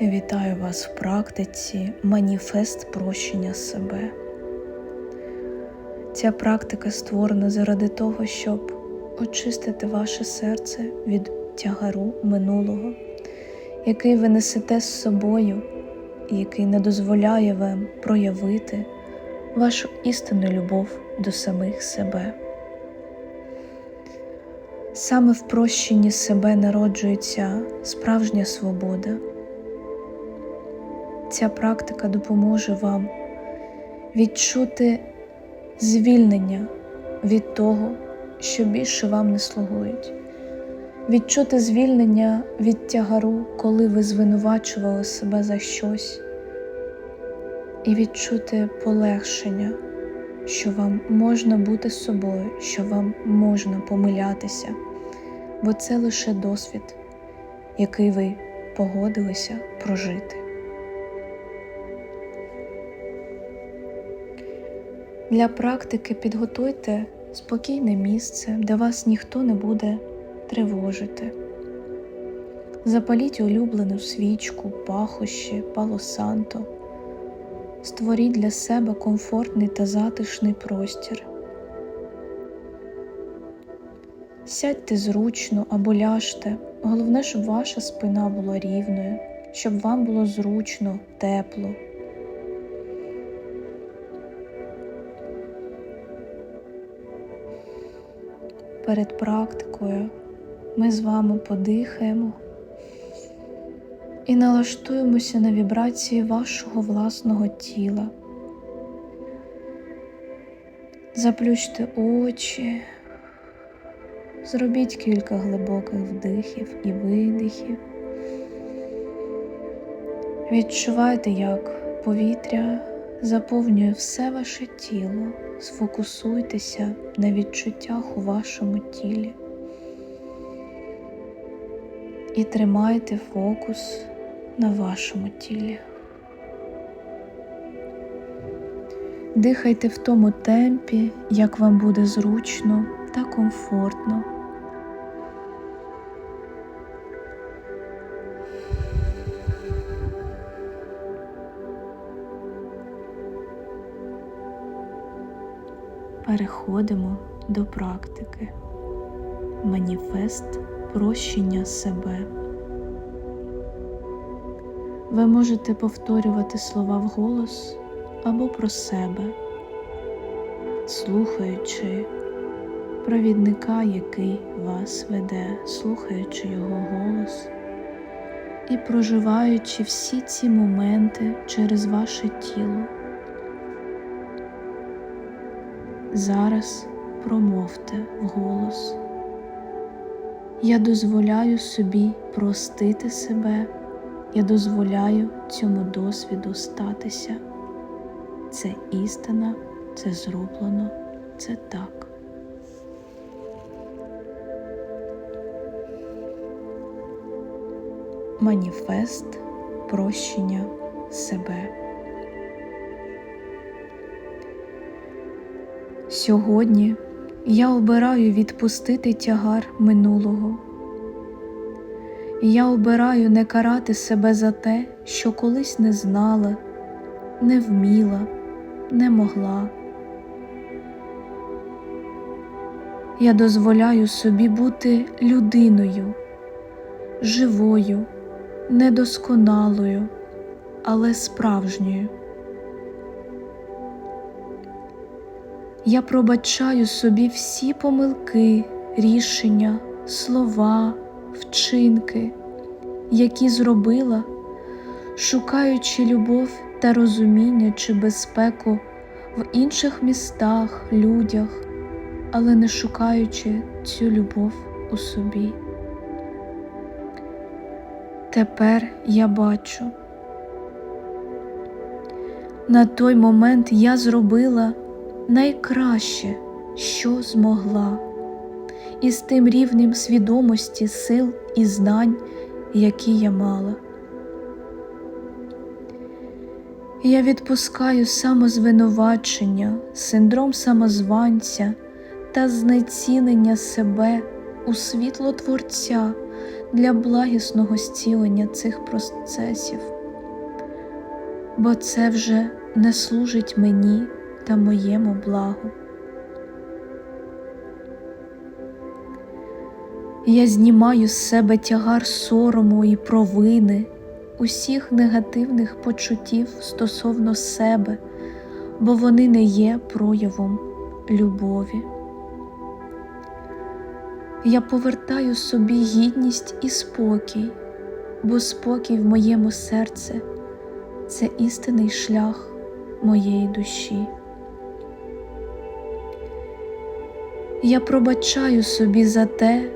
Вітаю вас в практиці Маніфест прощення себе. Ця практика створена заради того, щоб очистити ваше серце від тягару минулого, який ви несете з собою і який не дозволяє вам проявити вашу істинну любов до самих себе. Саме в прощенні себе народжується справжня свобода. Ця практика допоможе вам відчути звільнення від того, що більше вам не слугують, відчути звільнення від тягару, коли ви звинувачували себе за щось, і відчути полегшення, що вам можна бути собою, що вам можна помилятися, бо це лише досвід, який ви погодилися прожити. Для практики підготуйте спокійне місце, де вас ніхто не буде тривожити. Запаліть улюблену свічку, пахощі, палосанто. Створіть для себе комфортний та затишний простір. Сядьте зручно або ляжте. Головне, щоб ваша спина була рівною, щоб вам було зручно, тепло. Перед практикою ми з вами подихаємо і налаштуємося на вібрації вашого власного тіла. Заплющте очі, зробіть кілька глибоких вдихів і видихів. Відчувайте, як повітря заповнює все ваше тіло. Сфокусуйтеся на відчуттях у вашому тілі і тримайте фокус на вашому тілі. Дихайте в тому темпі, як вам буде зручно та комфортно. Переходимо до практики. Маніфест прощення себе. Ви можете повторювати слова вголос або про себе, слухаючи провідника, який вас веде, слухаючи його голос і проживаючи всі ці моменти через ваше тіло. Зараз промовте вголос. Я дозволяю собі простити себе, я дозволяю цьому досвіду статися. Це істина, це зроблено, це так. Маніфест прощення себе. Сьогодні я обираю відпустити тягар минулого. Я обираю не карати себе за те, що колись не знала, не вміла, не могла. Я дозволяю собі бути людиною, живою, недосконалою, але справжньою. Я пробачаю собі всі помилки, рішення, слова, вчинки, які зробила, шукаючи любов та розуміння чи безпеку в інших містах, людях, але не шукаючи цю любов у собі. Тепер я бачу. На той момент я зробила найкраще, що змогла, і з тим рівнем свідомості, сил і знань, які я мала. Я відпускаю самозвинувачення, синдром самозванця та знецінення себе у світло Творця для благісного зцілення цих процесів, бо це вже не служить мені та моєму благу. Я знімаю з себе тягар сорому і провини, усіх негативних почуттів стосовно себе, бо вони не є проявом любові. Я повертаю собі гідність і спокій, бо спокій в моєму серці це істинний шлях моєї душі. Я пробачаю собі за те,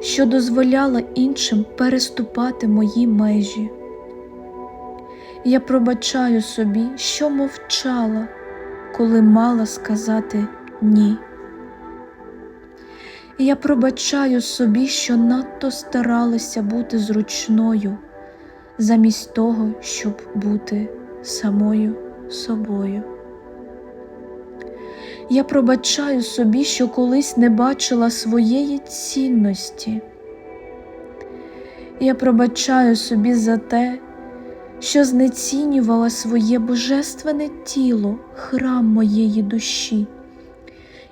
що дозволяла іншим переступати мої межі. Я пробачаю собі, що мовчала, коли мала сказати ні. Я пробачаю собі, що надто старалася бути зручною, замість того, щоб бути самою собою. Я пробачаю собі, що колись не бачила своєї цінності. Я пробачаю собі за те, що знецінювала своє божественне тіло, храм моєї душі,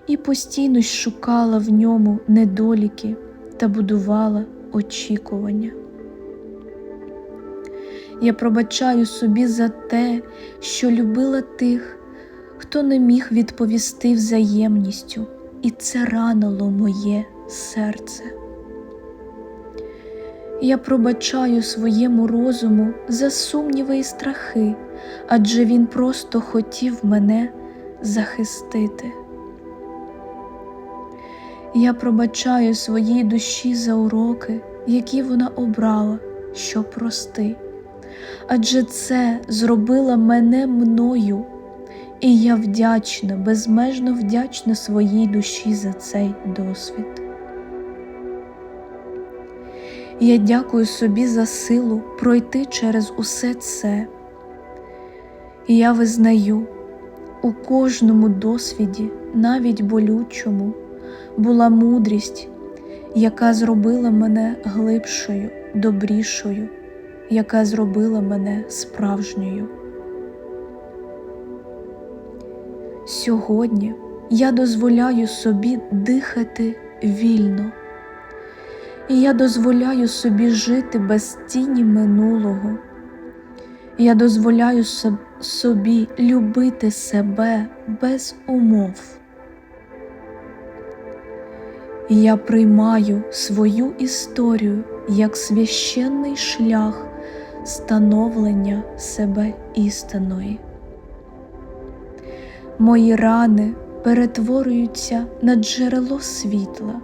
і постійно шукала в ньому недоліки та будувала очікування. Я пробачаю собі за те, що любила тих, хто не міг відповісти взаємністю, і це ранило моє серце. Я пробачаю своєму розуму за сумніви і страхи, адже він просто хотів мене захистити. Я пробачаю своїй душі за уроки, які вона обрала, щоб прости, адже це зробила мене мною, і я вдячна, безмежно вдячна своїй душі за цей досвід. Я дякую собі за силу пройти через усе це. І я визнаю, у кожному досвіді, навіть болючому, була мудрість, яка зробила мене глибшою, добрішою, яка зробила мене справжньою. Сьогодні я дозволяю собі дихати вільно, і я дозволяю собі жити без тіні минулого. Я дозволяю собі любити себе без умов. Я приймаю свою історію як священний шлях становлення себе істинної. Мої рани перетворюються на джерело світла.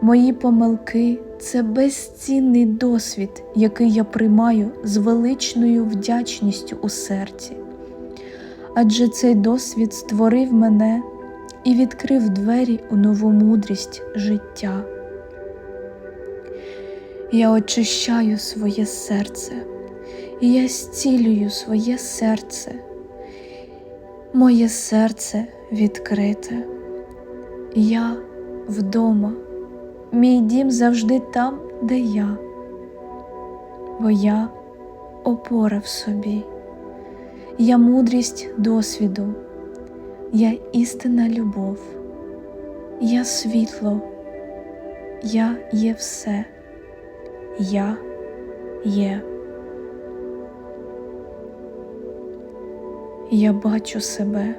Мої помилки це безцінний досвід, який я приймаю з величною вдячністю у серці. Адже цей досвід створив мене і відкрив двері у нову мудрість життя. Я очищаю своє серце, і я зцілюю своє серце. Моє серце відкрите, я вдома, мій дім завжди там, де я, бо я опора в собі, я мудрість досвіду, я істинна любов, я світло, я є все, я є. Я бачу себе,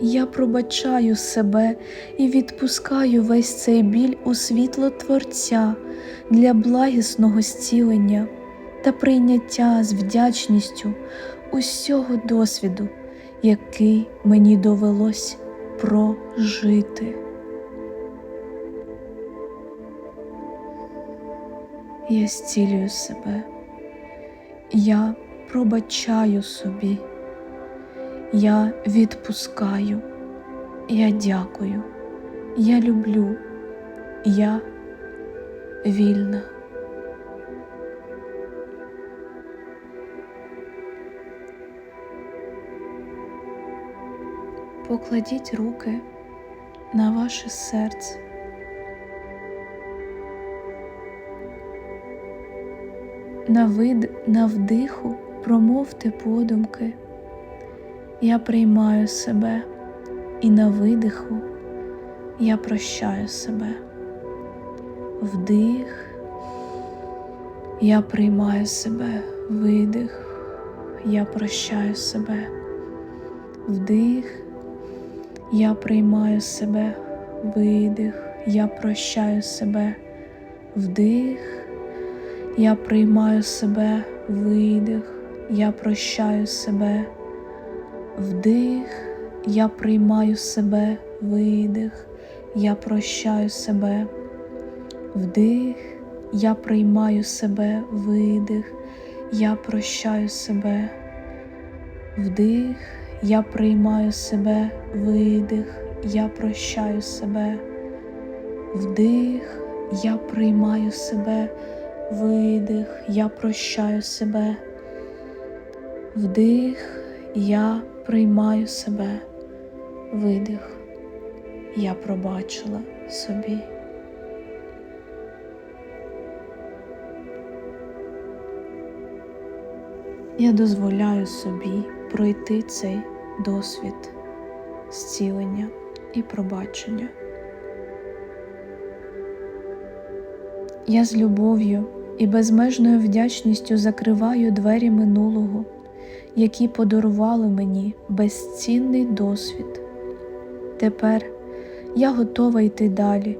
я пробачаю себе і відпускаю весь цей біль у світло Творця для благісного зцілення та прийняття з вдячністю усього досвіду, який мені довелось прожити. Я зцілюю себе, я пробачаю собі. Я відпускаю, я дякую, я люблю, я вільна. Покладіть руки на ваше серце. На вид на вдиху промовте подумки. Я приймаю себе і на видиху я прощаю себе. Вдих, я приймаю себе, видих, я прощаю себе. Вдих, я приймаю себе, видих, я прощаю себе. Вдих, я приймаю себе, видих, я прощаю себе. Вдих, я приймаю себе, видих, я прощаю себе. Вдих, я приймаю себе, видих, я прощаю себе. Вдих, я приймаю себе, видих, я прощаю себе. Вдих, я приймаю себе, видих, я прощаю себе. Вдих, я приймаю себе, видих, я пробачила собі. Я дозволяю собі пройти цей досвід зцілення і пробачення. Я з любов'ю і безмежною вдячністю закриваю двері минулого, які подарували мені безцінний досвід. Тепер я готова йти далі.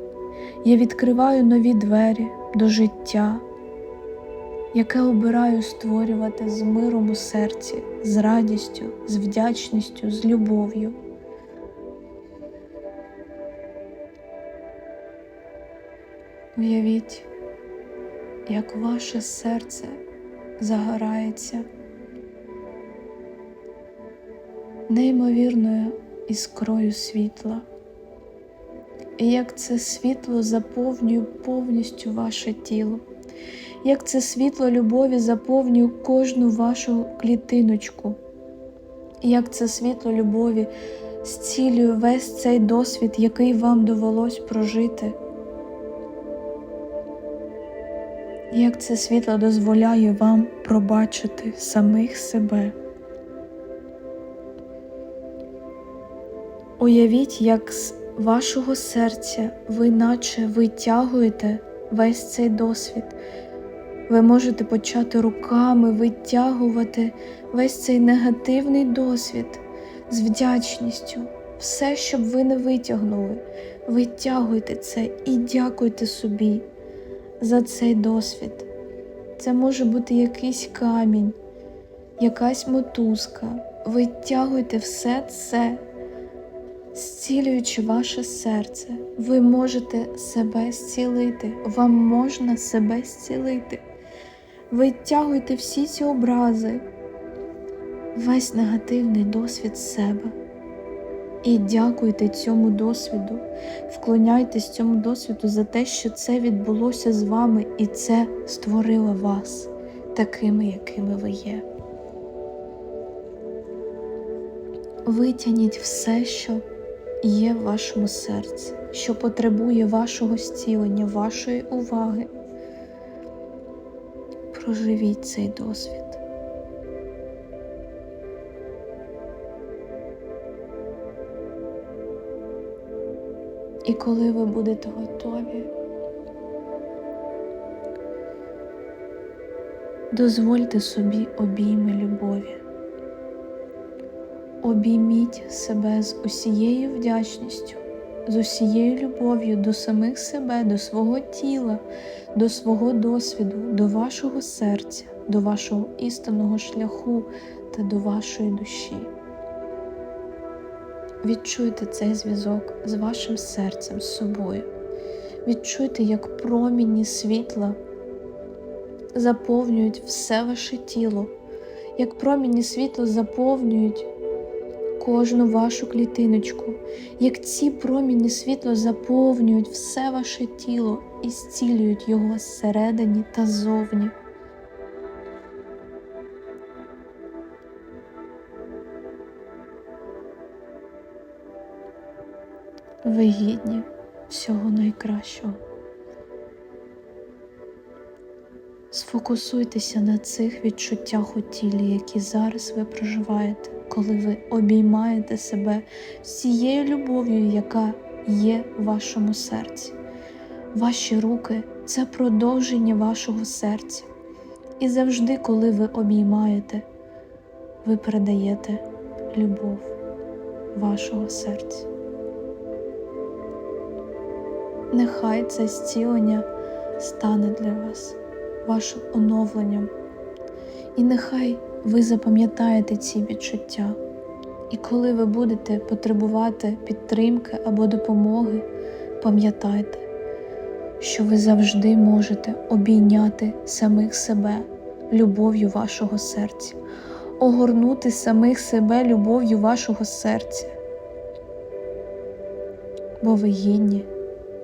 Я відкриваю нові двері до життя, яке обираю створювати з миром у серці, з радістю, з вдячністю, з любов'ю. Уявіть, як ваше серце загорається неймовірною іскрою світла, і як це світло заповнює повністю ваше тіло, як це світло любові заповнює кожну вашу клітиночку, як це світло любові зцілює весь цей досвід, який вам довелось прожити. Як це світло дозволяє вам пробачити самих себе. Уявіть, як з вашого серця ви наче витягуєте весь цей досвід. Ви можете почати руками витягувати весь цей негативний досвід з вдячністю. Все, щоб ви не витягнули, витягуйте це і дякуйте собі за цей досвід. Це може бути якийсь камінь, якась мотузка. Витягуйте все це, зцілюючи ваше серце. Ви можете себе зцілити, вам можна себе зцілити. Витягуйте всі ці образи, весь негативний досвід себе. І дякуйте цьому досвіду, вклоняйтесь цьому досвіду за те, що це відбулося з вами, і це створило вас такими, якими ви є. Витягніть все, що є в вашому серці, що потребує вашого зцілення, вашої уваги. Проживіть цей досвід. І коли ви будете готові, дозвольте собі обійми любові. Обійміть себе з усією вдячністю, з усією любов'ю до самих себе, до свого тіла, до свого досвіду, до вашого серця, до вашого істинного шляху та до вашої душі. Відчуйте цей зв'язок з вашим серцем, з собою. Відчуйте, як промінні світла заповнюють все ваше тіло, як промінні світла заповнюють кожну вашу клітиночку, як ці промінні світла заповнюють все ваше тіло і зцілюють його зсередині та ззовні. Ви гідні всього найкращого. Сфокусуйтеся на цих відчуттях у тілі, які зараз ви проживаєте, коли ви обіймаєте себе всією любов'ю, яка є в вашому серці. Ваші руки це продовження вашого серця. І завжди, коли ви обіймаєте, ви передаєте любов вашого серця. Нехай це зцілення стане для вас вашим оновленням. І нехай ви запам'ятаєте ці відчуття. І коли ви будете потребувати підтримки або допомоги, пам'ятайте, що ви завжди можете обійняти самих себе любов'ю вашого серця, огорнути самих себе любов'ю вашого серця, бо ви гідні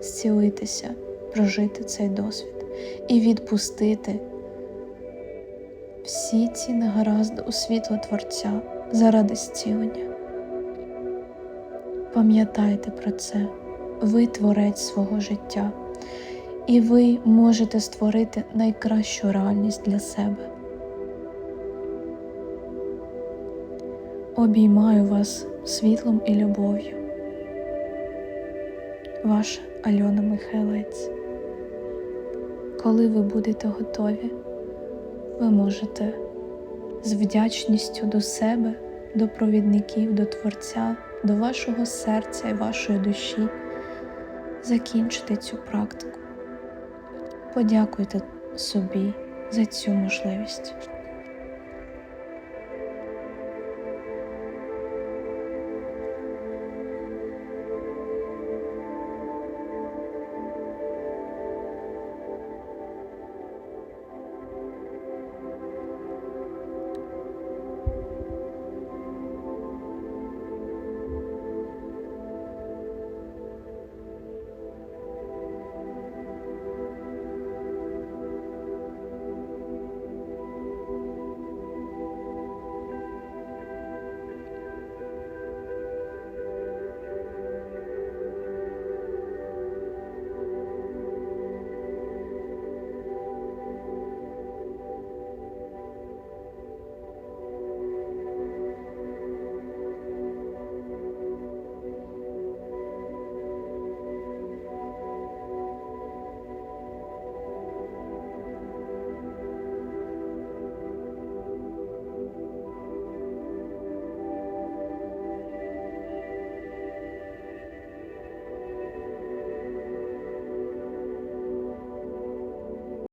зцілитися, прожити цей досвід і відпустити всі ці негаразди у світло Творця заради зцілення. Пам'ятайте про це, ви творець свого життя, і ви можете створити найкращу реальність для себе. Обіймаю вас світлом і любов'ю. Ваша Альона Михайлець. Коли ви будете готові, ви можете з вдячністю до себе, до провідників, до Творця, до вашого серця і вашої душі закінчити цю практику. Подякуйте собі за цю можливість.